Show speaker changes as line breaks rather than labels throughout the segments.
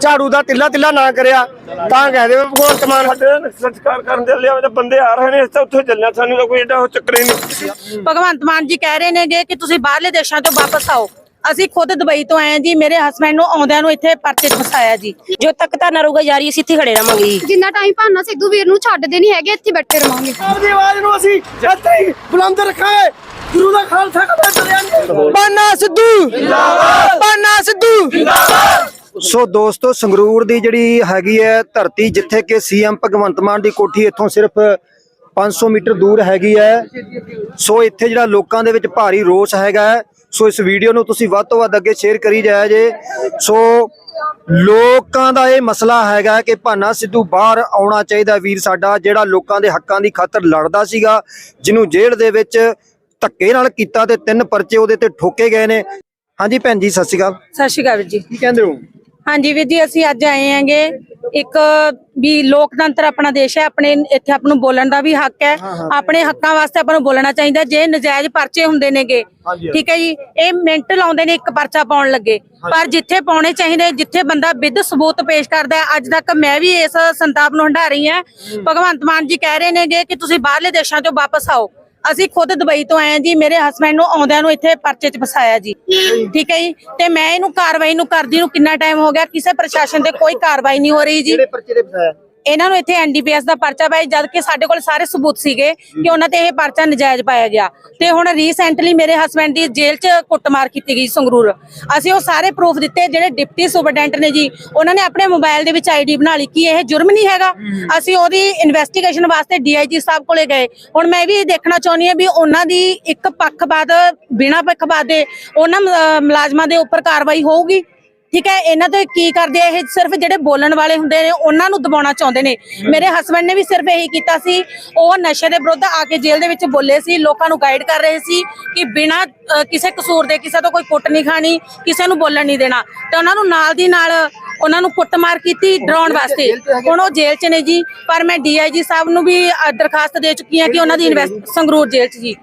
ਝਾੜੂ ਦਾ ਤਿੱਲਾ ਤਿੱਲਾ ਨਾ ਕਰਿਆ ਤਾਂ ਕਹਦੇ ਭਗਵੰਤ ਮਾਨ
ਸਾਡੇ ਸੰਸਕਾਰ ਕਰਨ ਦੇ ਲਈ ਆਵੇ ਬੰਦੇ ਆ ਰਹੇ ਨੇ ਇਸ ਤਾਂ ਉੱਥੇ ਚੱਲਿਆ ਸਾਨੂੰ ਤਾਂ ਕੋਈ ਉਹ ਚੱਕਰ ਹੀ ਨਹੀਂ।
ਭਗਵੰਤ ਮਾਨ ਜੀ ਕਹਿ ਰਹੇ ਨੇਗੇ ਕਿ ਤੁਸੀਂ ਬਾਹਰਲੇ ਦੇਸ਼ਾਂ ਤੋਂ ਵਾਪਸ ਆਓ। ਅਸੀਂ ਖੁਦ ਦੁਬਈ ਤੋਂ ਆਏ ਜੀ ਮੇਰੇ ਹਸਬੰਡ ਨੂੰ ਆਉਂਦਿਆਂ ਨੂੰ ਇੱਥੇ ਪਰਚੇ ਫਸਾਇਆ ਜੀ।
ਜੋ ਤੱਕ ਧਰਨਾ ਰਹੂਗਾ ਜਾਰੀ ਅਸੀਂ ਇੱਥੇ ਖੜੇ ਰਵਾਂਗੇ
ਜਿੰਨਾ ਟਾਈਮ ਭਾਨਾ ਸਿੱਧੂ ਵੀਰ ਨੂੰ ਛੱਡਦੇ ਨਹੀਂ ਹੈਗੇ ਇੱਥੇ ਬੈਠੇ ਰਵਾਂਗੇ।
ਆਪਦੀ ਆਵਾਜ਼ ਨੂੰ ਅਸੀਂ ਇੱਥੇ ਹੀ ਬੁਲੰਦ ਰੱਖਾਂਗੇ। ਗੁਰੂ ਦਾ ਖਾਲਸਾ ਕਦੇ ਚਲਿਆ ਬਾਨਾ ਸਿੱਧੂ। ਜਿੰਦਾਬਾਦ। ਬਾਨਾ ਸਿੱਧੂ। ਸੋ ਦੋਸਤੋ ਸੰਗਰੂਰ ਦੀ ਜਿਹੜੀ ਹੈਗੀ ਹੈ ਧਰਤੀ ਜਿੱਥੇ ਕਿ ਸੀਐਮ ਭਗਵੰਤ ਮਾਨ ਦੀ ਕੋਠੀ ਇੱਥੋਂ ਸਿਰਫ 500 ਮੀਟਰ ਦੂਰ ਹੈਗੀ ਹੈ। ਸੋ ਇੱਥੇ ਜਿਹੜਾ ਲੋਕਾਂ ਦੇ ਵਿੱਚ ਭਾਰੀ ਰੋਸ ਹੈਗਾ ਹੈ। ਸੋ ਇਸ ਵੀਡੀਓ ਨੂੰ ਤੁਸੀਂ ਵੱਧ ਤੋਂ ਵੱਧ ਅੱਗੇ ਸ਼ੇਅਰ ਕਰੀ ਜਾਇਆ ਜੇ। ਸੋ ਲੋਕਾਂ ਦਾ ਇਹ ਮਸਲਾ ਹੈਗਾ ਕਿ ਭਾਨਾ ਸਿੱਧੂ ਬਾਹਰ ਆਉਣਾ ਚਾਹੀਦਾ ਵੀਰ ਸਾਡਾ ਜਿਹੜਾ ਲੋਕਾਂ ਦੇ ਹੱਕਾਂ ਦੀ ਖਾਤਰ ਲੜਦਾ ਸੀਗਾ ਜਿਹਨੂੰ ਜੇਲ੍ਹ ਦੇ ਵਿੱਚ ਧੱਕੇ ਨਾਲ ਕੀਤਾ ਤੇ ਤਿੰਨ ਪਰਚੇ ਉਹਦੇ ਤੇ ਠੋਕੇ ਗਏ ਨੇ। ਹਾਂਜੀ ਭੈਣ ਜੀ ਸਤਿ ਸ਼੍ਰੀ ਅਕਾਲ।
ਸਤਿ ਸ਼੍ਰੀ ਅਕਾਲ ਜੀ।
ਕੀ ਕਹਿੰਦੇ ਹੋ?
ਹਾਂਜੀ ਵੀਰ ਜੀ ਅਸੀਂ ਅੱਜ ਆਏ ਆਂਗੇ ਇੱਕ ਵੀ ਲੋਕਤੰਤਰ ਆਪਣਾ ਦੇਸ਼ ਹੈ ਆਪਣੇ ਇੱਥੇ ਆਪ ਨੂੰ ਬੋਲਣ ਦਾ ਵੀ ਹੱਕ ਹੈ। ਆਪਣੇ ਹੱਕਾਂ ਵਾਸਤੇ ਆਪਾਂ ਨੂੰ ਬੋਲਣਾ ਚਾਹੀਦਾ ਜੇ ਨਜਾਇਜ਼ ਪਰਚੇ ਹੁੰਦੇ ਨੇਗੇ ਠੀਕ ਹੈ ਜੀ? ਇਹ ਮਿੰਟ ਲਾਉਂਦੇ ਨੇ ਇੱਕ ਪਰਚਾ ਪਾਉਣ ਲੱਗੇ। ਪਰ ਜਿੱਥੇ ਪਾਉਣੇ ਚਾਹੀਦੇ ਜਿੱਥੇ ਬੰਦਾ ਵਿਦ ਸਬੂਤ ਪੇਸ਼ ਕਰਦਾ ਅੱਜ ਤੱਕ ਮੈਂ ਵੀ ਇਸ ਸੰਤਾਪ ਨੂੰ ਹੰਢਾ ਰਹੀ ਹਾਂ। ਭਗਵੰਤ ਮਾਨ ਜੀ ਕਹਿ ਰਹੇ ਨੇਗੇ ਕਿ ਤੁਸੀਂ ਬਾਹਰਲੇ ਦੇਸ਼ਾਂ ਤੋਂ ਵਾਪਸ ਆਓ। ਅਸੀਂ ਖੁਦ ਦੁਬਈ ਤੋਂ ਆਏ ਹਾਂ ਜੀ, ਮੇਰੇ ਹਸਬੰਡ ਨੂੰ ਆਉਂਦਿਆਂ ਨੂੰ ਇੱਥੇ ਪਰਚੇ 'ਚ ਫਸਾਇਆ ਜੀ। ਠੀਕ ਹੈ ਜੀ? ਤੇ ਮੈਂ ਇਹਨੂੰ ਕਾਰਵਾਈ ਨੂੰ ਕਰਦੀ ਨੂੰ ਕਿੰਨਾ ਟਾਈਮ ਹੋ ਗਿਆ, ਕਿਸੇ ਪ੍ਰਸ਼ਾਸਨ ਤੇ ਕੋਈ ਕਾਰਵਾਈ ਨਹੀਂ ਹੋ ਰਹੀ ਜੀ।
ਕਿਹੜੇ ਪਰਚੇ ਦੇ ਫਸਾਇਆ?
ਇਹਨਾਂ ਨੂੰ ਇੱਥੇ ਐਨਡੀਪੀਐਸ ਦਾ ਪਰਚਾ ਪਾਇਆ ਜਦ ਕਿ ਸਾਡੇ ਕੋਲ ਸਾਰੇ ਸਬੂਤ ਸੀਗੇ ਕਿ ਉਹਨਾਂ ਤੇ ਇਹ ਪਰਚਾ ਨਜਾਇਜ਼ ਪਾਇਆ ਗਿਆ। ਤੇ ਹੁਣ ਰੀਸੈਂਟਲੀ ਮੇਰੇ ਹਸਬੰਡ ਦੀ ਜੇਲ੍ਹ 'ਚ ਕੁੱਟਮਾਰ ਕੀਤੀ ਗਈ ਸੰਗਰੂਰ। ਅਸੀਂ ਉਹ ਸਾਰੇ ਪ੍ਰੂਫ ਦਿੱਤੇ ਜਿਹੜੇ ਡਿਪਟੀ ਸੁਪਰਡੈਂਟ ਨੇ ਜੀ ਉਹਨਾਂ ਨੇ ਆਪਣੇ ਮੋਬਾਈਲ ਦੇ ਵਿੱਚ ਆਈਡੀ ਬਣਾ ਲਈ ਕਿ ਇਹ ਜੁਰਮ ਨਹੀਂ ਹੈਗਾ। ਅਸੀਂ ਉਹਦੀ ਇਨਵੈਸਟੀਗੇਸ਼ਨ ਵਾਸਤੇ ਡੀਆਈਜੀ ਸਾਹਿਬ ਕੋਲੇ ਗਏ। ਹੁਣ ਮੈਂ ਵੀ ਇਹ ਦੇਖਣਾ ਚਾਹੁੰਦੀ ਹਾਂ ਵੀ ਉਹਨਾਂ ਦੀ ਇੱਕ ਪੱਖਪਾਤ ਬਿਨਾਂ ਪੱਖਪਾਤ ਦੇ ਉਹਨਾਂ ਮੁਲਾਜ਼ਮਾਂ ਦੇ ਉੱਪਰ ਕਾਰਵਾਈ ਹੋਊਗੀ। ਠੀਕ ਹੈ ਇਹਨਾਂ ਤੋਂ ਕੀ ਕਰਦੇ ਆ ਇਹ? ਸਿਰਫ ਜਿਹੜੇ ਬੋਲਣ ਵਾਲੇ ਹੁੰਦੇ ਨੇ ਉਹਨਾਂ ਨੂੰ ਦਬਾਉਣਾ ਚਾਹੁੰਦੇ ਨੇ। ਮੇਰੇ ਹਸਬੰਡ ਨੇ ਵੀ ਸਿਰਫ ਇਹੀ ਕੀਤਾ ਸੀ ਉਹ ਨਸ਼ੇ ਦੇ ਵਿਰੁੱਧ ਆ ਕੇ ਜੇਲ੍ਹ ਦੇ ਵਿੱਚ ਬੋਲੇ ਸੀ ਲੋਕਾਂ ਨੂੰ ਗਾਈਡ ਕਰ ਰਹੇ ਸੀ ਕਿ ਬਿਨਾਂ ਕਿਸੇ ਕਸੂਰ ਦੇ ਕਿਸੇ ਤੋਂ ਕੋਈ ਕੁੱਟ ਨਹੀਂ ਖਾਣੀ ਕਿਸੇ ਨੂੰ ਬੋਲਣ ਨਹੀਂ ਦੇਣਾ। ਤੇ ਉਹਨਾਂ ਨੂੰ ਨਾਲ ਦੀ ਨਾਲ ਉਹਨਾਂ ਨੂੰ ਕੁੱਟਮਾਰ ਕੀਤੀ ਡਰਾਉਣ ਵਾਸਤੇ। ਹੁਣ ਉਹ ਜੇਲ੍ਹ 'ਚ ਨੇ ਜੀ ਪਰ ਮੈਂ ਡੀਆਈਜੀ ਸਾਹਿਬ ਨੂੰ ਵੀ ਅ, ਦਰਖਾਸਤ ਦੇ ਚੁੱਕੀ ਹਾਂ ਕਿ ਉਹਨਾਂ ਦੀ ਇਨਵੈਸਟ ਸੰਗਰੂਰ ਜੇਲ੍ਹ 'ਚ ਜੀ।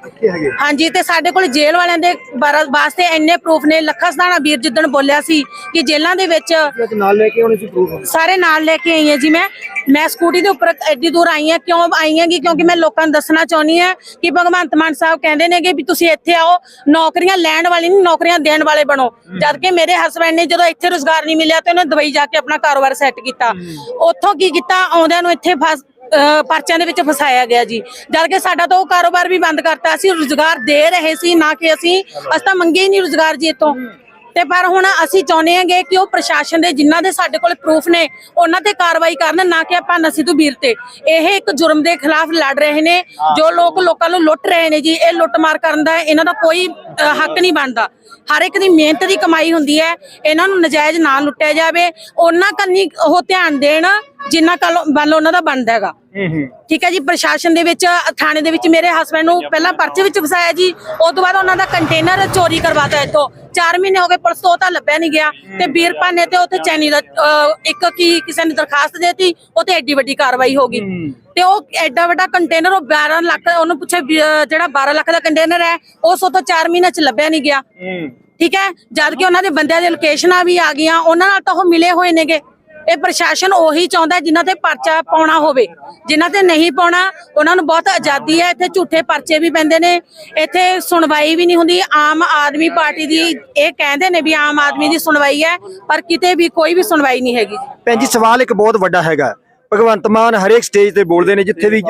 ਹਾਂਜੀ ਤੇ ਸਾਡੇ ਕੋਲ ਜੇਲ੍ਹ ਵਾਲਿਆਂ ਦੇ ਬਾਰਾ- ਵਾਸਤੇ ਇੰਨੇ ਪ੍ਰੂਫ ਨੇ। ਲੱਖਾ ਸਦਾਣਾ ਵੀਰ ਜਿੱਦਣ ਬੋਲਿਆ ਸੀ ਕਿ ਜੇਲ੍ਹਾਂ ਦੇ ਵਿੱਚ
ਨਾਲ ਲੈ ਕੇ ਆਉਣੇ ਸੀ ਪ੍ਰੂਫ
ਸਾਰੇ ਨਾਲ ਲੈ ਕੇ ਆਈ ਹਾਂ ਜੀ ਮੈਂ। ਮੈਂ ਸਕੂਟੀ ਦੇ ਉੱਪਰ ਐਡੀ ਦੂਰ ਆਈ ਹਾਂ ਕਿਉਂ ਆਈ ਹਾਂ ਕਿਉਂਕਿ ਮੈਂ ਲੋਕਾਂ ਨੂੰ ਦੱਸਣਾ ਚਾਹੁੰਦੀ ਹਾਂ ਕਿ ਭਗਵੰਤ ਮਾਨ ਸਾਹਿਬ ਕਹਿੰਦੇ ਨੇਗੇ ਵੀ ਤੁਸੀਂ ਇੱਥੇ ਆਓ ਨੌਕਰੀਆਂ ਲੈਣ ਵਾਲੀ ਨਹੀਂ ਨੌਕਰੀਆਂ ਦੇਣ ਵਾਲੇ ਬਣੋ। ਜਦ ਕਿ ਮੇਰੇ ਹਸਬੰਡ ਨੇ ਜਦੋਂ ਇੱਥੇ ਰੋਜ਼ਗਾਰ ਨਹੀਂ ਮਿਲਿਆ ਤੇ ਉਹਨੇ ਦੁਬਈ ਜਾ ਕੇ ਆਪਣਾ ਕਾਰੋਬਾਰ ਸੈੱਟ ਕੀਤਾ। ਉੱਥੋਂ ਕੀ ਕੀਤਾ? ਆਉਂਦਿਆਂ ਨੂੰ ਇੱਥੇ ਫਸ, ਅਹ, ਪਰਚਿਆਂ ਦੇ ਵਿੱਚ ਫਸਾਇਆ ਗਿਆ ਜੀ। ਜਦ ਕਿ ਸਾਡਾ ਤਾਂ ਉਹ ਕਾਰੋਬਾਰ ਵੀ ਬੰਦ ਕਰਤਾ। ਅਸੀਂ ਰੋਜ਼ਗਾਰ ਦੇ ਰਹੇ ਸੀ, ਨਾ ਕਿ ਅਸੀਂ ਅਸੀਂ ਤਾਂ ਮੰਗੇ ਹੀ ਨਹੀਂ ਰੋਜ਼ਗਾਰ ਜੀ ਇੱਥੋਂ। ਤੇ ਪਰ ਹੁਣ ਅਸੀਂ ਚਾਹੁੰਦੇ ਹਾਂਗੇ ਕਿ ਉਹ ਪ੍ਰਸ਼ਾਸਨ ਦੇ ਜਿਨ੍ਹਾਂ ਦੇ ਸਾਡੇ ਕੋਲ ਪ੍ਰੂਫ ਨੇ, ਉਹਨਾਂ ਤੇ ਕਾਰਵਾਈ ਕਰਨ, ਨਾ ਕਿ ਆਪਾਂ ਨਸੀ ਨਸੀਤੂ ਵੀਰ ਤੇ। ਇਹ ਇੱਕ ਜੁਰਮ ਦੇ ਖਿਲਾਫ ਲੜ ਰਹੇ ਨੇ, ਜੋ ਲੋਕ ਲੋਕਾਂ ਨੂੰ ਲੁੱਟ ਰਹੇ ਨੇ ਜੀ, ਇਹ ਲੁੱਟਮਾਰ ਕਰਨ ਦਾ ਇਹਨਾਂ ਦਾ ਕੋਈ ਹੱਕ ਨਹੀਂ ਬਣਦਾ। ਹਰ ਇੱਕ ਦੀ ਮਿਹਨਤ ਦੀ ਕਮਾਈ ਹੁੰਦੀ ਹੈ, ਇਹਨਾਂ ਨੂੰ ਨਜਾਇਜ਼ ਨਾ ਲੁੱਟਿਆ ਜਾਵੇ। ਉਹਨਾਂ ਕੰਨੀ ਉਹ ਧਿਆਨ ਦੇਣ ਜਿੰਨਾ ਕੱਲ ਵੱਲ ਉਹਨਾਂ ਦਾ ਬਣਦਾ ਹੈਗਾ। ਠੀਕ ਹੈ ਜੀ ਪ੍ਰਸ਼ਾਸਨ ਦੇ ਵਿੱਚ ਥਾਣੇ ਦੇ ਵਿੱਚ ਮੇਰੇ ਹਸਬੰਡ ਨੂੰ ਪਹਿਲਾਂ ਪਰਚੇ ਵਿੱਚ ਫਸਾਇਆ ਜੀ। ਉਸ ਤੋਂ ਬਾਅਦ ਉਹਨਾਂ ਦਾ ਕੰਟੇਨਰ ਚੋਰੀ ਕਰਵਾਤਾ ਇੱਥੋਂ। 4 ਮਹੀਨੇ ਹੋ ਗਏ ਪੁਲਿਸ ਤੋਂ ਲੱਭਿਆ ਨਹੀਂ ਗਿਆ। ਤੇ ਵੀਰ ਭਾਨੇ ਤੇ ਉੱਥੇ ਚੈਨੀ ਦਾ ਅਹ, ਇੱਕ ਕੀ ਕਿਸੇ ਨੇ ਦਰਖਾਸਤ ਦੇਤੀ ਉਹ ਤੇ ਐਡੀ ਵੱਡੀ ਕਾਰਵਾਈ ਹੋ ਗਈ। ਤੇ ਉਹ ਐਡਾ ਵੱਡਾ ਕੰਟੇਨਰ ਉਹ 12 ਲੱਖ ਉਹਨੂੰ ਪੁੱਛੇ ਵੀ, ਅਹ, ਜਿਹੜਾ 12 ਲੱਖ ਦਾ ਕੰਟੇਨਰ ਹੈ ਉਹ ਸੋ ਤੋਂ 4 ਮਹੀਨੇ ਚ ਲੱਭਿਆ ਨਹੀਂ ਗਿਆ। ਠੀਕ ਹੈ ਜਦ ਕਿ ਉਹਨਾਂ ਦੇ ਬੰਦਿਆਂ ਦੀ ਲੋਕੇਸ਼ਨਾਂ ਵੀ ਆ ਗਈਆਂ ਉਹਨਾਂ ਨਾਲ ਤਾਂ ਉਹ ਮਿਲੇ ਹੋਏ ਨੇਗੇ। ਇਹ ਪ੍ਰਸ਼ਾਸਨ ਉਹੀ ਚਾਹੁੰਦਾ ਜਿਨ੍ਹਾਂ ਤੇ ਪਰਚਾ ਪਾਉਣਾ ਹੋਵੇ। ਜਿਨ੍ਹਾਂ ਤੇ ਨਹੀਂ ਪਾਉਣਾ, ਉਹਨਾਂ ਨੂੰ ਬਹੁਤ ਆਜ਼ਾਦੀ ਹੈ। ਇੱਥੇ ਝੂਠੇ ਪਰਚੇ ਵੀ ਪੈਂਦੇ ਨੇ। ਇੱਥੇ ਸੁਣਵਾਈ ਵੀ ਨਹੀਂ ਹੁੰਦੀ। ਆਮ ਆਦਮੀ ਪਾਰਟੀ ਦੀ ਇਹ ਕਹਿੰਦੇ ਨੇ ਵੀ ਆਮ ਆਦਮੀ ਦੀ ਸੁਣਵਾਈ ਹੈ, ਪਰ ਕਿਤੇ ਵੀ ਕੋਈ ਵੀ ਸੁਣਵਾਈ ਨਹੀਂ ਹੈਗੀ।
ਭੈਣ ਜੀ, ਸਵਾਲ ਇੱਕ ਬਹੁਤ ਵੱਡਾ ਹੈਗਾ। ਭਗਵੰਤ ਮਾਨ ਹਰੇਕ ਸਟੇਜ ਤੇ ਬੋਲਦੇ ਨੇ, ਜਿੱਥੇ ਵੀ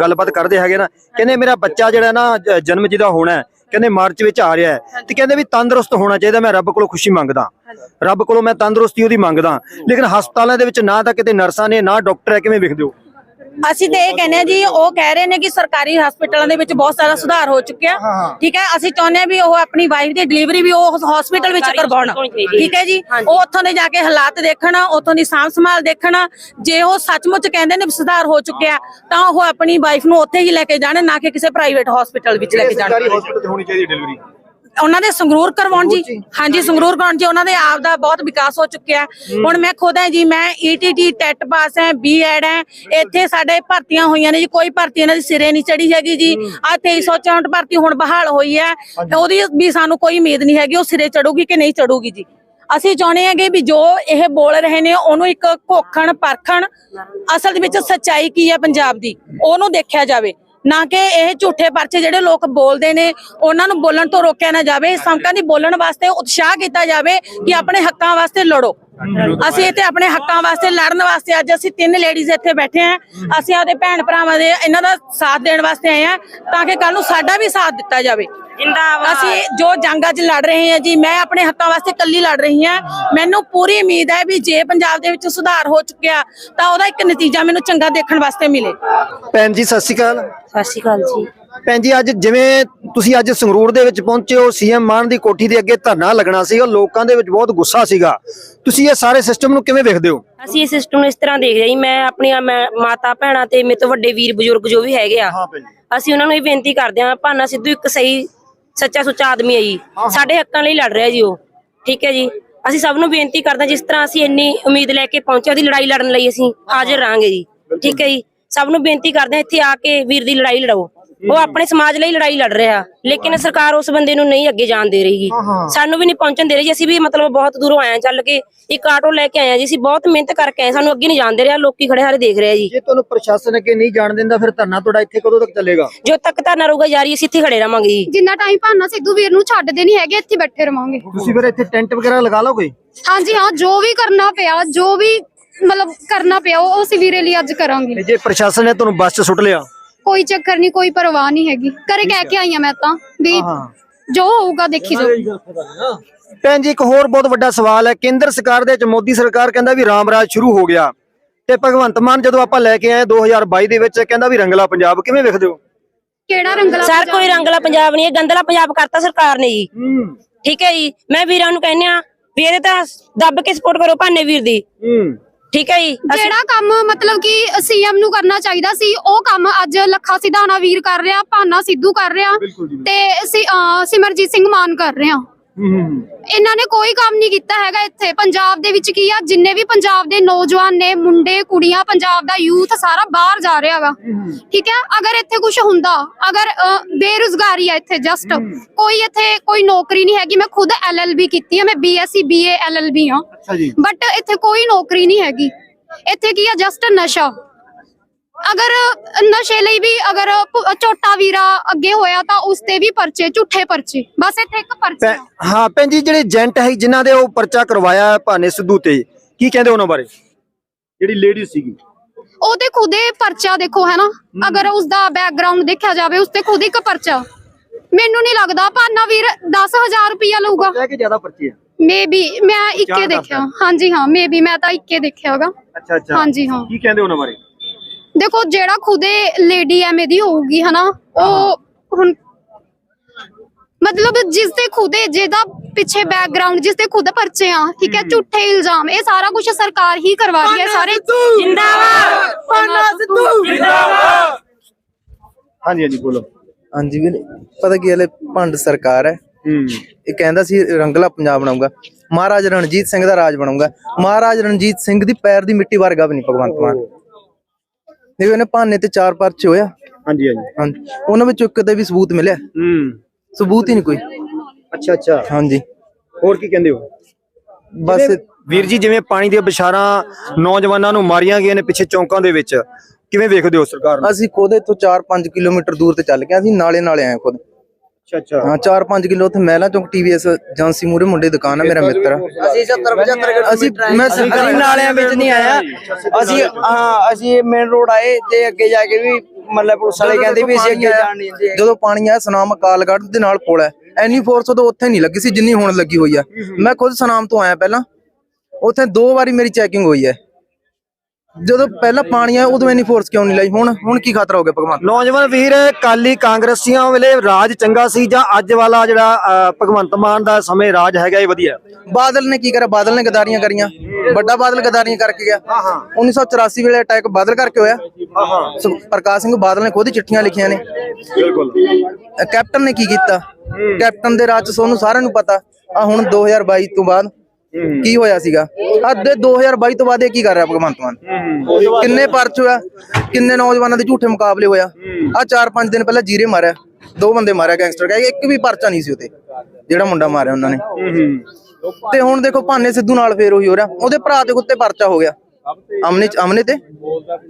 ਗੱਲਬਾਤ ਕਰਦੇ ਹੈਗੇ ਨਾ। ਕਹਿੰਦੇ, ਮੇਰਾ ਬੱਚਾ ਜਿਹੜਾ ਨਾ ਜਨਮ ਜਿਹਦਾ ਹੋਣਾ ਕਹਿੰਦੇ ਮਾਰਚ ਵਿੱਚ ਆ ਰਿਹਾ ਹੈ। ਤੇ ਕਹਿੰਦੇ ਵੀ ਤੰਦਰੁਸਤ ਹੋਣਾ ਚਾਹੀਦਾ ਮੈਂ ਰੱਬ ਕੋਲੋਂ ਖੁਸ਼ੀ ਮੰਗਦਾ। ਰੱਬ ਕੋਲੋਂ ਮੈਂ ਤੰਦਰੁਸਤੀ ਉਹਦੀ ਮੰਗਦਾ। ਲੇਕਿਨ ਹਸਪਤਾਲਾਂ ਦੇ ਵਿੱਚ ਨਾ ਤਾਂ ਕਿਤੇ ਨਰਸਾਂ ਨੇ ਨਾ ਡਾਕਟਰ ਹੈ ਕਿਵੇਂ ਵੇਖਦੇ ਹੋ?
ਅਸੀਂ ਤੇ ਇਹ ਕਹਿੰਦੇ ਆ ਜੀ ਉਹ ਕਹਿ ਰਹੇ ਨੇ ਕਿ ਸਰਕਾਰੀ ਹਸਪੀਟਲਾਂ ਦੇ ਵਿੱਚ ਬਹੁਤ ਸਾਰਾ ਸੁਧਾਰ ਹੋ ਚੁੱਕਿਆ। ਠੀਕ ਹੈ ਅਸੀਂ ਚਾਹੁੰਦੇ ਆ ਵੀ ਉਹ ਆਪਣੀ ਵਾਈਫ ਦੀ ਡਿਲੀਵਰੀ ਵੀ ਉਹ ਹਸਪੀਟਲ ਵਿੱਚ ਕਰਵਾਉਣ। ਠੀਕ ਹੈ ਜੀ ਉਹ ਉੱਥੋਂ ਦੇ ਜਾ ਕੇ ਹਾਲਾਤ ਦੇਖਣ ਉੱਥੋਂ ਦੀ ਸਾਂਭ ਸੰਭਾਲ ਦੇਖਣ ਜੇ ਉਹ ਸੱਚਮੁੱਚ ਕਹਿੰਦੇ ਨੇ ਸੁਧਾਰ ਹੋ ਚੁੱਕਿਆ ਤਾਂ ਉਹ ਆਪਣੀ ਵਾਈਫ ਨੂੰ ਉੱਥੇ ਹੀ ਲੈ ਕੇ ਜਾਣ ਨਾ ਕਿ ਕਿਸੇ ਪ੍ਰਾਈਵੇਟ ਹਸਪੀਟਲ ਵਿੱਚ ਲੈ ਕੇ ਜਾਣ।
ਹਸਪਤਾਲ ਤੇ ਹੋਣੀ ਚਾਹੀਦੀ ਡਿਲੀਵਰੀ
ਉਹਨਾਂ ਦੇ ਸੰਗਰੂਰ ਕਰਵਾਉਣ ਜੀ। ਹਾਂਜੀ ਸੰਗਰੂਰ ਕਰਵਾਉਣ ਜੀ। ਉਹਨਾਂ ਦੇ ਆਪ ਦਾ ਬਹੁਤ ਵਿਕਾਸ ਹੋ ਚੁੱਕਿਆ। ਹੁਣ ਮੈਂ ਖੁਦ ਹੈ ਜੀ ਮੈਂ ਈਟੀਟੀ ਟੈਟ ਪਾਸ ਹੈ ਬੀਐਡ ਹੈ। ਇੱਥੇ ਸਾਡੇ ਭਰਤੀਆਂ ਹੋਈਆਂ ਨੇ ਜੀ। ਕੋਈ ਭਰਤੀ ਇਹਨਾਂ ਦੀ ਸਿਰੇ ਨਹੀਂ ਚੜੀ ਹੈਗੀ ਜੀ। ਆ 2364 ਭਰਤੀ ਹੁਣ ਬਹਾਲ ਹੋਈ ਹੈ। ਤੇ ਉਹਦੀ ਵੀ ਸਾਨੂੰ ਕੋਈ ਉਮੀਦ ਨਹੀਂ ਹੈਗੀ ਉਹ ਸਿਰੇ ਚੜੂਗੀ ਕਿ ਨਹੀਂ ਚੜੂਗੀ ਜੀ। ਅਸੀਂ ਚਾਹੁੰਦੇ ਹਾਂਗੇ ਵੀ ਜੋ ਇਹ ਬੋਲ ਰਹੇ ਨੇ ਉਹਨੂੰ ਇੱਕ ਘੋਖਣ ਪਰਖਣ। ਅਸਲ ਦੇ ਵਿੱਚ ਸੱਚਾਈ ਕੀ ਹੈ ਪੰਜਾਬ ਦੀ? ਉਹਨੂੰ ਦੇਖਿਆ ਜਾਵੇ। ਨਾ ਕਿ ਇਹ ਝੂਠੇ ਪਰਚੇ ਜਿਹੜੇ ਲੋਕ ਬੋਲਦੇ ਨੇ, ਉਹਨਾਂ ਨੂੰ ਬੋਲਣ ਤੋਂ ਰੋਕਿਆ ਨਾ ਜਾਵੇ ਸਮਕਾਂ ਦੀ ਬੋਲਣ ਵਾਸਤੇ ਉਤਸ਼ਾਹ ਕੀਤਾ ਜਾਵੇ ਕਿ ਆਪਣੇ ਹੱਕਾਂ ਵਾਸਤੇ ਲੜੋ। ਅਸੀਂ ਇੱਥੇ ਆਪਣੇ ਹੱਕਾਂ ਵਾਸਤੇ ਲੜਨ ਵਾਸਤੇ ਅੱਜ ਅਸੀਂ ਤਿੰਨ ਲੇਡੀਜ਼ ਇੱਥੇ ਬੈਠੇ ਆਂ ਅਸੀਂ ਆਪਦੇ ਭੈਣ ਭਰਾਵਾਂ ਦੇ ਇਹਨਾਂ ਦਾ ਸਾਥ ਦੇਣ ਵਾਸਤੇ ਆਏ ਆਂ ਤਾਂ ਕਿ ਕੱਲ ਨੂੰ ਸਾਡਾ ਵੀ ਸਾਥ ਦਿੱਤਾ ਜਾਵੇ।
ਜਿੰਦਾਬਾਦ।
ਅਸੀਂ ਜੋ ਜੰਗਾਂ 'ਚ ਲੜ ਰਹੇ ਹਾਂ ਜੀ ਮੈਂ ਆਪਣੇ ਹੱਕਾਂ ਵਾਸਤੇ ਇਕੱਲੀ ਲੜ ਰਹੀ ਹਾਂ। ਮੈਨੂੰ ਪੂਰੀ ਉਮੀਦ ਹੈ ਵੀ ਜੇ ਪੰਜਾਬ ਦੇ ਵਿੱਚ ਸੁਧਾਰ ਹੋ ਚੁੱਕਿਆ ਤਾਂ ਉਹਦਾ ਇੱਕ ਨਤੀਜਾ ਮੈਨੂੰ ਚੰਗਾ ਦੇਖਣ ਵਾਸਤੇ ਮਿਲੇ।
ਭੈਣ ਜੀ ਸਤਿ ਸ਼੍ਰੀ ਅਕਾਲ।
ਸਤਿ ਸ਼੍ਰੀ ਅਕਾਲ ਜੀ।
ਭੈਣ ਜੀ ਅੱਜ ਜਿਵੇਂ ਤੁਸੀਂ ਅੱਜ ਸੰਗਰੂਰ ਦੇ ਵਿੱਚ ਪਹੁੰਚੇ ਹੋ ਸੀਐਮ ਮਾਨ ਦੀ ਕੋਠੀ ਦੇ ਅੱਗੇ ਧਰਨਾ ਲੱਗਣਾ ਸੀਗਾ ਲੋਕਾਂ ਦੇ ਵਿੱਚ ਬਹੁਤ ਗੁੱਸਾ ਸੀਗਾ। ਤੁਸੀਂ ਇਹ ਸਾਰੇ ਸਿਸਟਮ ਨੂੰ ਕਿਵੇਂ ਵੇਖਦੇ ਹੋ?
ਅਸੀਂ ਇਸ ਸਿਸਟਮ ਨੂੰ ਇਸ ਤਰ੍ਹਾਂ ਦੇਖਦੇ ਹਾਂ ਜੀ ਮੈਂ ਆਪਣੀਆਂ ਮੈਂ ਮਾਤਾ ਭੈਣਾਂ ਤੇ ਮੇਰੇ ਤੋਂ ਵੱਡੇ ਵੀਰ ਬਜ਼ੁਰਗ ਜੋ ਵੀ ਹੈਗੇ ਆ ਅਸੀਂ ਉਹਨਾਂ ਨੂੰ ਇਹ ਬੇਨਤੀ ਕਰਦੇ ਹਾਂ ਭਾਨਾ ਸਿੱਧੂ ਇੱਕ ਸਹੀ ਸੱਚਾ ਸੁੱਚਾ ਆਦਮੀ ਹੈ ਜੀ। ਸਾਡੇ ਹੱਕਾਂ ਲਈ ਲੜ ਰਿਹਾ ਜੀ ਉਹ ਠੀਕ ਹੈ ਜੀ। ਅਸੀਂ ਸਭ ਨੂੰ ਬੇਨਤੀ ਕਰਦੇ ਹਾਂ ਜਿਸ ਤਰ੍ਹਾਂ ਅਸੀਂ ਇੰਨੀ ਉਮੀਦ ਲੈ ਕੇ ਪਹੁੰਚੇ ਉਹਦੀ ਲੜਾਈ ਲੜਨ ਲਈ ਅਸੀਂ ਹਾਜ਼ਰ ਰਹਾਂਗੇ ਜੀ ਠੀਕ ਹੈ ਜੀ। ਸਭ ਨੂੰ ਬੇਨਤੀ ਕਰਦੇ ਹਾਂ ਇੱਥੇ ਆ ਕੇ ਵੀਰ ਦੀ ਲੜਾਈ ਲੜਾਓ ਉਹ ਆਪਣੇ ਸਮਾਜ ਲਈ ਲੜਾਈ ਲੜ ਰਿਹਾ। ਲੇਕਿਨ ਸਰਕਾਰ ਉਸ ਬੰਦੇ ਨੂੰ ਨਹੀਂ ਅੱਗੇ ਜਾਣ ਦੇ ਰਹੀ। ਗੀ। ਸਾਨੂੰ ਵੀ ਨਹੀਂ ਪਹੁੰਚਣ ਦੇ ਰਹੀ। ਅਸੀਂ ਵੀ ਮਤਲਬ ਬਹੁਤ ਦੂਰੋਂ ਆਏ ਚੱਲ ਕੇ। ਇੱਕ ਆਟੋ ਲੈ ਕੇ ਆਏ ਜੀ। ਅਸੀਂ ਬਹੁਤ ਮਿਹਨਤ ਕਰਕੇ ਆਏ ਸਾਨੂੰ ਅੱਗੇ ਨਹੀਂ ਜਾਣ ਦੇ ਰਿਹਾ। ਲੋਕੀ ਖੜੇ ਹਾਰੇ ਦੇਖ ਰਹੇ ਜੀ।
ਜੇ ਤੁਹਾਨੂੰ ਪ੍ਰਸ਼ਾਸਨ ਅੱਗੇ ਨਹੀਂ ਜਾਣ ਦਿੰਦਾ ਫਿਰ ਧਰਨਾ ਤੁਹਾਡਾ ਇੱਥੇ ਕਦੋਂ ਤੱਕ ਚੱਲੇਗਾ?
ਜੋ ਤੱਕ ਧਰਨਾ ਰਹੂਗਾ ਜਾਰੀ ਅਸੀਂ ਇੱਥੇ ਖੜੇ ਰਵਾਂਗੇ ਜੀ।
ਜਿੰਨਾ ਟਾਈਮ ਭਾਨਾ ਸਿੱਧੂ ਵੀਰ ਨੂੰ ਛੱਡਦੇ ਨਹੀਂ ਹੈਗੇ ਇੱਥੇ ਬੈਠੇ ਰਵਾਂਗੇ।
ਤੁਸੀਂ ਫਿਰ ਇੱਥੇ ਟੈਂਟ ਵਗੈਰਾ ਲਗਾ ਲਓਗੇ
ਹਾਂਜੀ ਹਾਂ ਜੋ ਵੀ ਕਰਨਾ ਪਿਆ ਜੋ ਵੀ ਮਤਲਬ ਕਰਨਾ ਪਿਆ ਉਹ ਅਸੀਂ ਵੀਰੇ ਲਈ ਅੱਜ ਕਰਾਂਗੇ।
ਜੇ ਪ੍ਰਸ਼ਾਸਨ ਨੇ ਤੁਹਾਨੂੰ ਬੱਸ 'ਚ ਸੁੱਟ ਲਿਆ
ਕੋਈ ਚੱਕਰ ਨਹੀਂ ਕੋਈ ਪਰਵਾਹ ਨਹੀਂ ਹੈਗੀ। ਘਰੇ ਕਹਿ ਕੇ ਆਈ ਆ ਮੈਂ ਤਾਂ ਵੀ ਜੋ ਹੋਊਗਾ ਦੇਖੀ ਜਾਓ।
ਭੈਣ ਜੀ ਇੱਕ ਹੋਰ ਬਹੁਤ ਵੱਡਾ ਸਵਾਲ ਹੈ। ਕੇਂਦਰ ਸਰਕਾਰ ਦੇ ਵਿੱਚ ਮੋਦੀ ਸਰਕਾਰ ਕਹਿੰਦਾ ਵੀ ਰਾਮ ਰਾਜ ਸ਼ੁਰੂ ਹੋ ਗਿਆ। ਤੇ ਭਗਵੰਤ ਮਾਨ ਜਦੋਂ ਆਪਾਂ ਲੈ ਕੇ ਆਏ 2022 ਦੇ ਵਿੱਚ ਕਹਿੰਦਾ ਵੀ ਰੰਗਲਾ ਪੰਜਾਬ ਕਿਵੇਂ ਵੇਖਦੇ ਹੋ?
ਕਿਹੜਾ ਰੰਗਲਾ
ਸਰ ਕੋਈ ਰੰਗਲਾ ਪੰਜਾਬ ਨਹੀਂ ਇਹ ਗੰਦਲਾ ਪੰਜਾਬ ਕਰਤਾ ਸਰਕਾਰ ਨੇ ਜੀ। ਠੀਕ ਹੈ ਜੀ। ਮੈਂ ਵੀਰਾਂ ਨੂੰ ਕਹਿੰਦੇ ਆ ਵੀ ਇਹਦੇ ਤਾਂ ਦੱਬ ਕੇ ਸਪੋਰਟ ਕਰੋ ਭਾਨੇ ਵੀਰ ਦੀ।
ਹੂੰ।
ਠੀਕ ਹੈ ਜੀ? ਅਸੀਂ-
ਜਿਹੜਾ ਕੰਮ ਮਤਲਬ ਕਿ ਸੀਐਮ ਨੂੰ ਕਰਨਾ ਚਾਹੀਦਾ ਸੀ ਉਹ ਕੰਮ ਅੱਜ ਲੱਖਾ ਸਿਧਾਣਾ ਵੀਰ ਕਰ ਰਿਹਾ ਭਾਨਾ ਸਿੱਧੂ ਕਰ ਰਿਹਾ ਤੇ ਸਿ- ਅਹ ਸਿਮਰਜੀਤ ਸਿੰਘ ਮਾਨ ਕਰ ਰਿਹਾ। ਇਹਨਾਂ ਨੇ ਕੋਈ ਕੰਮ ਨਹੀਂ ਕੀਤਾ ਹੈਗਾ ਇੱਥੇ। ਪੰਜਾਬ ਦੇ ਵਿੱਚ ਕੀ ਆ ਜਿੰਨੇ ਵੀ ਪੰਜਾਬ ਦੇ ਨੌਜਵਾਨ ਨੇ ਮੁੰਡੇ ਕੁੜੀਆਂ ਪੰਜਾਬ ਦਾ ਯੂਥ ਸਾਰਾ ਬਾਹਰ ਜਾ ਰਿਹਾ ਹੈਗਾ ਠੀਕ ਹੈ? ਅਗਰ ਇੱਥੇ ਕੁਝ ਹੁੰਦਾ ਅਗਰ ਬੇਰੁਜ਼ਗਾਰੀ ਆ ਇੱਥੇ ਜਸਟ ਕੋਈ ਇੱਥੇ ਕੋਈ ਨੌਕਰੀ ਨਹੀਂ ਹੈਗੀ। ਮੈਂ ਖੁਦ ਐਲਐਲਬੀ ਕੀਤੀ ਹੈ ਮੈਂ ਬੀਐਸਸੀ ਬੀਏ ਐਲਐਲਬੀ ਆ।
ਅੱਛਾ ਜੀ।
ਬਟ ਇੱਥੇ ਕੋਈ ਨੌਕਰੀ ਨਹੀਂ ਹੈਗੀ। ਇੱਥੇ ਕੀ ਆ ਜਸਟ ਨਸ਼ਾ। ਅਗਰ ਨਸ਼ੇ ਲਈ ਵੀ ਅਗਰ ਝੋਟਾ ਵੀਰਾ ਅੱਗੇ ਹੋਇਆ ਤਾਂ ਉਸ ਤੇ ਵੀ ਪਰਚੇ ਝੂਠੇ ਪਰਚੇ। ਬਸ ਇੱਥੇ ਇੱਕ ਪਰਚਾ
ਹਾਂ। ਭੈਣ ਜੀ ਜਿਹੜੇ ਏਜੰਟ ਹੈ ਜਿਨ੍ਹਾਂ ਦੇ ਉਹ ਪਰਚਾ ਕਰਵਾਇਆ ਹੈ ਭਾਨੇ ਸਿੱਧੂ ਤੇ ਕੀ ਕਹਿੰਦੇ ਉਹਨਾਂ ਬਾਰੇ? ਜਿਹੜੀ ਲੇਡੀ ਸੀਗੀ।
ਉਹ ਤੇ ਖੁਦੇ ਪਰਚਾ ਦੇਖੋ ਹੈ ਨਾ? ਅਗਰ ਉਸ ਦਾ ਬੈਕਗ੍ਰਾਉਂਡ ਦੇਖਿਆ ਜਾਵੇ ਉਸ ਤੇ ਖੁਦ ਇੱਕ ਪਰਚਾ। ਮੈਨੂੰ ਨਹੀਂ ਲੱਗਦਾ ਭਾਨਾ ਵੀਰ 10000 ਰੁਪਇਆ ਲਊਗਾ।
ਕਹਿ ਕੇ ਜ਼ਿਆਦਾ ਪਰਚੇ ਹੈ
ਮੇਬੀ ਮੈਂ ਇੱਕੇ ਦੇਖਿਆ। ਹਾਂਜੀ ਹਾਂ ਮੇਬੀ ਮੈਂ ਤਾਂ ਇੱਕੇ ਦੇਖਿਆਗਾ
ਅੱਛਾ ਅੱਛਾ।
ਹਾਂਜੀ ਹਾਂ।
ਕੀ ਕਹਿੰਦੇ ਉਹਨਾਂ ਬਾਰੇ?
ਦੇਖੋ ਜਿਹੜਾ ਖੁਦੇ ਲੇਡੀ ਐਵੇਂ ਦੀ ਹੋਊਗੀ ਹਨਾ ਉਹ ਹੁਣ ਮਤਲਬ ਜਿਸ ਤੇ ਖੁਦੇ ਜਿਹਦਾ ਪਿੱਛੇ ਬੈਕਗ੍ਰਾਉਂਡ ਜਿਸ ਤੇ ਖੁਦ ਪਰਚੇ ਆ ਠੀਕ ਹੈ ਝੂਠੇ ਇਲਜ਼ਾਮ ਇਹ ਸਾਰਾ ਕੁਝ ਸਰਕਾਰ ਹੀ ਕਰਵਾ ਰਹੀ ਹੈ ਸਾਰੇ
ਜਿੰਦਾਬਾਦ।
ਪਾਨਾ ਸਿੱਧੂ।
ਹਾਂਜੀ ਹਾਂਜੀ ਬੋਲੋ।
ਹਾਂਜੀ ਵੀਰ ਪਤਾ ਕੀ ਹਲੇ ਭੰਡ ਸਰਕਾਰ ਹੈ।
ਹੂੰ।
ਇਹ ਕਹਿੰਦਾ ਸੀ ਰੰਗਲਾ ਪੰਜਾਬ ਬਣਾਉਂਗਾ ਮਹਾਰਾਜ ਰਣਜੀਤ ਸਿੰਘ ਦਾ ਰਾਜ ਬਣਾਉਂਗਾ ਮਹਾਰਾਜ ਰਣਜੀਤ ਸਿੰਘ ਦੀ ਪੈਰ ਦੀ ਮਿੱਟੀ ਵਰਗਾ ਵੀ ਨਹੀਂ ਭਗਵੰਤ ਮਾਨ। ਦੇਖੋ ਇਹਨੇ ਭਾਨੇ ਤੇ ਚਾਰ ਪਰਚੇ ਹੋਇਆ
ਹਾਂਜੀ ਹਾਂਜੀ।
ਹਾਂਜੀ। ਉਹਨਾਂ ਵਿੱਚੋਂ ਇੱਕ ਤੇ ਵੀ ਸਬੂਤ ਮਿਲਿਆ।
ਹੂੰ।
ਸਬੂਤ ਹੀ ਨਹੀਂ ਕੋਈ।
ਅੱਛਾ ਅੱਛਾ।
ਹਾਂਜੀ।
ਹੋਰ ਕੀ ਕਹਿੰਦੇ ਹੋ?
ਬਸ
ਵੀਰ ਜੀ ਜਿਵੇਂ ਪਾਣੀ ਦੀਆਂ ਬਸ਼ਾਰਾਂ ਨੌਜਵਾਨਾਂ ਨੂੰ ਮਾਰੀਆਂ ਗਈਆਂ ਨੇ ਪਿੱਛੇ ਚੌਂਕਾਂ ਦੇ ਵਿੱਚ ਕਿਵੇਂ ਵੇਖਦੇ ਹੋ ਸਰਕਾਰ ਨੂੰ?
ਅਸੀਂ ਖੁਦ ਇੱਥੋਂ 4-5 ਕਿਲੋਮੀਟਰ ਦੂਰ ਤੇ ਚੱਲ ਗਏ ਅਸੀਂ ਨਾਲੇ ਨਾਲੇ ਆਏ ਖੁਦ।
ਅੱਛਾ ਅੱਛਾ।
ਹਾਂ 4-5 ਕਿਲੋ ਉੱਥੇ ਮਹਿਲਾ ਚੌਂਕ ਟੀਵੀਐਸ ਏਜੰਸੀ ਮੂਰੇ ਮੁੰਡੇ ਦੁਕਾਨ ਹੈ ਮੇਰਾ ਮਿੱਤਰ। ਅਸੀਂ 70 75 ਅਸੀਂ ਮੈਂ
ਅਸੀਂ ਨਾਲਿਆਂ ਵਿੱਚ ਨਹੀਂ ਆਇਆ। ਅਸੀਂ ਹਾਂ ਅਸੀਂ ਮੇਨ ਰੋਡ ਆਏ ਤੇ ਅੱਗੇ ਜਾ ਕੇ ਵੀ ਮਤਲਬ ਪੁਲਿਸ ਵਾਲੇ ਕਹਿੰਦੇ ਵੀ ਅਸੀਂ ਅੱਗੇ ਜਾਣ ਨਹੀਂ ਦਿੰਦੇ
ਜਦੋਂ ਪਾਣੀ ਆਇਆ ਸੁਨਾਮ ਅਕਾਲਗੜ੍ਹ ਦੇ ਨਾਲ ਪੁਲ ਹੈ। ਐਨੀ ਫੋਰਸ ਉਦੋਂ ਉੱਥੇ ਨਹੀਂ ਲੱਗੀ ਸੀ ਜਿੰਨੀ ਹੁਣ ਲੱਗੀ ਹੋਈ ਆ ਮੈਂ ਖੁਦ ਸੁਨਾਮ ਤੋਂ ਆਇਆ ਪਹਿਲਾਂ। ਉੱਥੇ ਦੋ ਵਾਰੀ ਮੇਰੀ ਚੈਕਿੰਗ ਹੋਈ ਹੈ। ਜਦੋਂ ਪਹਿਲਾਂ ਪਾਣੀ ਆਇਆ ਉਦੋਂ ਐਨੀ ਫੋਰਸ ਕਿਉਂ ਨਹੀਂ ਲਾਈ? ਹੁਣ ਹੁਣ ਕੀ ਖਤਰਾ ਹੋ ਗਿਆ ਭਗਵੰਤ?
ਨੌਜਵਾਨ ਵੀਰ ਕਾਲੀ ਕਾਂਗਰਸੀਆਂ ਵੇਲੇ ਰਾਜ ਚੰਗਾ ਸੀ ਜਾਂ ਅੱਜ ਵਾਲਾ ਜਿਹੜਾ ਭਗਵੰਤ ਮਾਨ ਦਾ ਸਮੇਂ ਰਾਜ ਹੈਗਾ ਇਹ ਵਧੀਆ?
ਬਾਦਲ ਨੇ ਕੀ ਕਰਿਆ? ਬਾਦਲ ਨੇ ਗਦਾਰੀਆਂ ਕਰੀਆਂ। ਵੱਡਾ ਬਾਦਲ ਗਦਾਰੀਆਂ ਕਰਕੇ ਗਿਆ। 1984 ਵੇਲੇ ਅਟੈਕ ਬਾਦਲ ਕਰਕੇ ਹੋਇਆ। ਸ- ਪ੍ਰਕਾਸ਼ ਸਿੰਘ ਬਾਦਲ ਨੇ ਖੁਦ ਹੀ ਚਿੱਠੀਆਂ ਲਿਖੀਆਂ ਨੇ।
ਬਿਲਕੁਲ।
ਕੈਪਟਨ ਨੇ ਕੀ ਕੀਤਾ? ਕੈਪਟਨ ਦੇ ਰਾਜ ਚ ਤੁਹਾਨੂੰ ਸਾਰਿਆਂ ਨੂੰ ਪਤਾ। ਆ ਹੁਣ 2022 ਤੋਂ ਬਾਅਦ ਕੀ ਹੋਇਆ ਸੀਗਾ? ਦੇ 2022 ਤੋਂ ਬਾਅਦ ਇਹ ਕੀ ਕਰ ਰਿਹਾ ਭਗਵੰਤ ਮਾਨ? ਕਿੰਨੇ ਪਰਚ ਹੋਇਆ? ਕਿੰਨੇ ਨੌਜਵਾਨਾਂ ਦੇ ਝੂਠੇ ਮੁਕਾਬਲੇ ਹੋਇਆ? ਆ 4-5 ਦਿਨ ਪਹਿਲਾਂ ਜੀਰੇ ਮਾਰਿਆ। ਦੋ ਬੰਦੇ ਮਾਰਿਆ ਗੈਂਗਸਟਰ ਕਹਿ ਕੇ। ਇੱਕ ਵੀ ਪਰਚਾ ਨਹੀਂ ਸੀ ਉਤੇ ਜਿਹੜਾ ਮੁੰਡਾ ਮਾਰਿਆ ਉਹਨਾਂ ਨੇ। ਤੇ ਹੁਣ ਦੇਖੋ ਭਾਨੇ ਸਿੱਧੂ ਨਾਲ ਫੇਰ ਉਹੀ ਹੋ ਰਿਹਾ। ਉਹਦੇ ਭਰਾ ਦੇ ਉੱਤੇ ਪਰਚਾ ਹੋ ਗਿਆ। ਅਮਨੇ ਅਮਨੇ ਤੇ?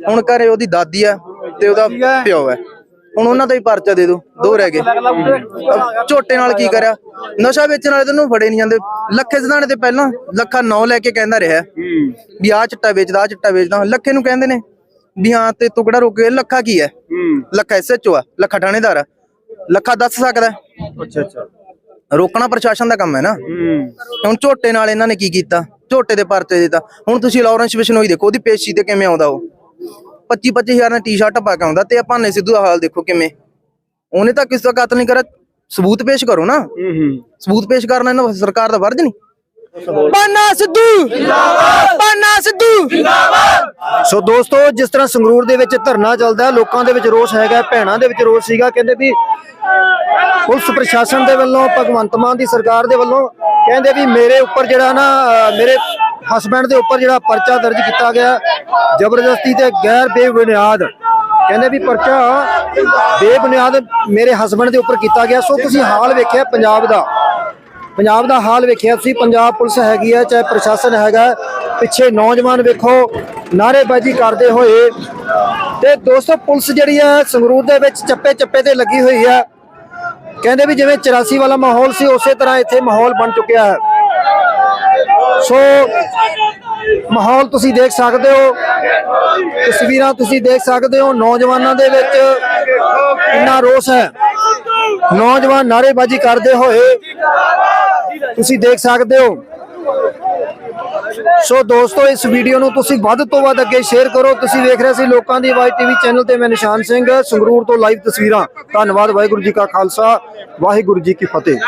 ਹੁਣ ਘਰੇ ਉਹਦੀ ਦਾਦੀ ਆ ਤੇ ਉਹਦਾ ਪਿਓ ਹੈ। ਹੁਣ ਉਹਨਾਂ ਦਾ ਹੀ ਪਰਚਾ ਦੇ ਦਿਓ ਦੋ ਰਹਿ ਗਏ। ਝੋਟੇ ਨਾਲ ਕੀ ਕਰਿਆ? ਨਸ਼ਾ ਵੇਚਣ ਵਾਲੇ ਤੈਨੂੰ ਫੜੇ ਨਹੀਂ ਜਾਂਦੇ। ਲੱਖੇ ਸਿਧਾਣੇ ਤੇ ਪਹਿਲਾਂ ਲੱਖਾ ਨੌ ਲੈ ਕੇ ਕਹਿੰਦਾ ਰਿਹਾ। ਵੀ ਆ ਚਿੱਟਾ ਵੇਚਦਾ ਆ ਚਿੱਟਾ ਵੇਚਦਾ। ਲੱਖੇ ਨੂੰ ਕਹਿੰਦੇ ਨੇ ਵੀ ਹਾਂ ਤੇ ਟੁਕੜਾ ਰੁਕ ਗਿਆ? ਲੱਖਾ ਕੀ ਹੈ? ਲੱਖਾ ਐਸਐਚਓ ਆ ਲੱਖਾ ਥਾਣੇਦਾਰ ਆ। ਲੱਖਾ ਦੱਸ ਸਕਦਾ।
ਅੱਛਾ ਅੱਛਾ।
ਰੋਕਣਾ ਪ੍ਰਸ਼ਾਸਨ ਦਾ ਕੰਮ ਹੈ ਨਾ। ਹੁਣ ਝੋਟੇ ਨਾਲ ਇਹਨਾਂ ਨੇ ਕੀ ਕੀਤਾ? ਝੋਟੇ ਦੇ ਪਰਚੇ ਦਿੱਤਾ। ਹੁਣ ਤੁਸੀਂ ਲਾਰੈਂਸ ਬਿਸ਼ਨੋਈ ਦੇਖੋ ਉਹਦੀ ਪੇਸ਼ੀ ਤੇ ਕਿਵੇਂ ਆਉਂਦਾ ਉਹ? 25 25000 ਨਾਲ ਟੀ-ਸ਼ਰਟ ਪਾ ਕੇ ਆਉਂਦਾ ਤੇ ਆਪਾਂ ਨੇ ਸਿੱਧੂ ਦਾ ਹਾਲ ਦੇਖੋ ਕਿਵੇਂ। ਉਹਨੇ ਤਾਂ ਕਿਸੇ ਦਾ ਕਤਲ ਨਹੀਂ ਕਰਿਆ। ਸਬੂਤ ਪੇਸ਼ ਕਰੋ ਨਾ। ਸਬੂਤ ਪੇਸ਼ ਕਰਨਾ ਇਹਨਾਂ ਸਰਕਾਰ ਦਾ ਫਰਜ਼ ਨਹੀਂ।
ਪਾਨਾ ਸਿੱਧੂ। ਜਿੰਦਾਬਾਦ। ਪਾਨਾ ਸਿੱਧੂ। ਜਿੰਦਾਬਾਦ। ਸੋ ਦੋਸਤੋ ਜਿਸ ਤਰ੍ਹਾਂ ਸੰਗਰੂਰ ਦੇ ਵਿੱਚ ਧਰਨਾ ਚੱਲਦਾ ਹੈ, ਲੋਕਾਂ ਦੇ ਵਿੱਚ ਰੋਸ ਹੈਗਾ ਭੈਣਾਂ ਦੇ ਵਿੱਚ ਰੋਸ ਸੀਗਾ ਕਹਿੰਦੇ ਵੀ ਪੁਲਿਸ ਪ੍ਰਸ਼ਾਸਨ ਦੇ ਵੱਲੋਂ ਭਗਵੰਤ ਮਾਨ ਦੀ ਸਰਕਾਰ ਦੇ ਵੱਲੋਂ ਕਹਿੰਦੇ ਵੀ ਮੇਰੇ ਉੱਪਰ ਜਿਹੜਾ ਨਾ ਮੇਰੇ ਹਸਬੰਡ ਦੇ ਉੱਪਰ ਜਿਹੜਾ ਪਰਚਾ ਦਰਜ ਕੀਤਾ ਗਿਆ ਜ਼ਬਰਦਸਤੀ ਤੇ ਗੈਰ ਬੇਬੁਨਿਆਦ। ਕਹਿੰਦੇ ਵੀ ਪਰਚਾ ਬੇਬੁਨਿਆਦ ਮੇਰੇ ਹਸਬੰਡ ਦੇ ਉੱਪਰ ਕੀਤਾ ਗਿਆ। ਸੋ ਤੁਸੀਂ ਹਾਲ ਵੇਖਿਆ ਪੰਜਾਬ ਦਾ। ਪੰਜਾਬ ਦਾ ਹਾਲ ਵੇਖਿਆ ਤੁਸੀਂ ਪੰਜਾਬ ਪੁਲਿਸ ਹੈਗੀ ਹੈ, ਚਾਹੇ ਪ੍ਰਸ਼ਾਸਨ ਹੈਗਾ ਪਿੱਛੇ ਨੌਜਵਾਨ ਵੇਖੋ, ਨਾਅਰੇਬਾਜ਼ੀ ਕਰਦੇ ਹੋਏ। ਤੇ ਦੋਸਤੋ, ਪੁਲਿਸ ਜਿਹੜੀ ਹੈ, ਸੰਗਰੂਰ ਦੇ ਵਿੱਚ ਚੱਪੇ ਚੱਪੇ ਤੇ ਲੱਗੀ ਹੋਈ ਹੈ। ਕਹਿੰਦੇ ਵੀ ਜਿਵੇਂ 84 ਵਾਲਾ ਮਾਹੌਲ ਸੀ, ਉਸੇ ਤਰ੍ਹਾਂ ਇੱਥੇ ਮਾਹੌਲ ਬਣ ਚੁੱਕਿਆ ਹੈ। ਸੋ, ਮਾਹੌਲ ਤੁਸੀਂ ਦੇਖ ਸਕਦੇ ਹੋ, ਤਸਵੀਰਾਂ ਤੁਸੀਂ ਦੇਖ ਸਕਦੇ ਹੋ, ਨੌਜਵਾਨਾਂ ਦੇ ਵਿੱਚ ਇੰਨਾ ਰੋਸ ਹੈ। ਨੌਜਵਾਨ ਨਾਅਰੇਬਾਜ਼ੀ ਕਰਦੇ ਹੋਏ ਤੁਸੀਂ ਦੇਖ ਸਕਦੇ ਹੋ। ਸੋ ਦੋਸਤੋ, ਇਸ ਵੀਡੀਓ ਨੂੰ ਤੁਸੀਂ ਵੱਧ ਤੋਂ ਵੱਧ ਅੱਗੇ ਸ਼ੇਅਰ ਕਰੋ। ਤੁਸੀਂ ਵੇਖ ਰਹੇ ਸੀ ਲੋਕਾਂ ਦੀ ਆਵਾਜ਼ ਟੀਵੀ ਚੈਨਲ ਤੇ ਮੈਂ ਨਿਸ਼ਾਨ ਸਿੰਘ, ਸੰਗਰੂਰ ਤੋਂ ਲਾਈਵ ਤਸਵੀਰਾਂ। ਧੰਨਵਾਦ, ਵਾਹਿਗੁਰੂ ਜੀ ਕਾ ਖਾਲਸਾ, ਵਾਹਿਗੁਰੂ ਜੀ ਕੀ ਫਤਿਹ।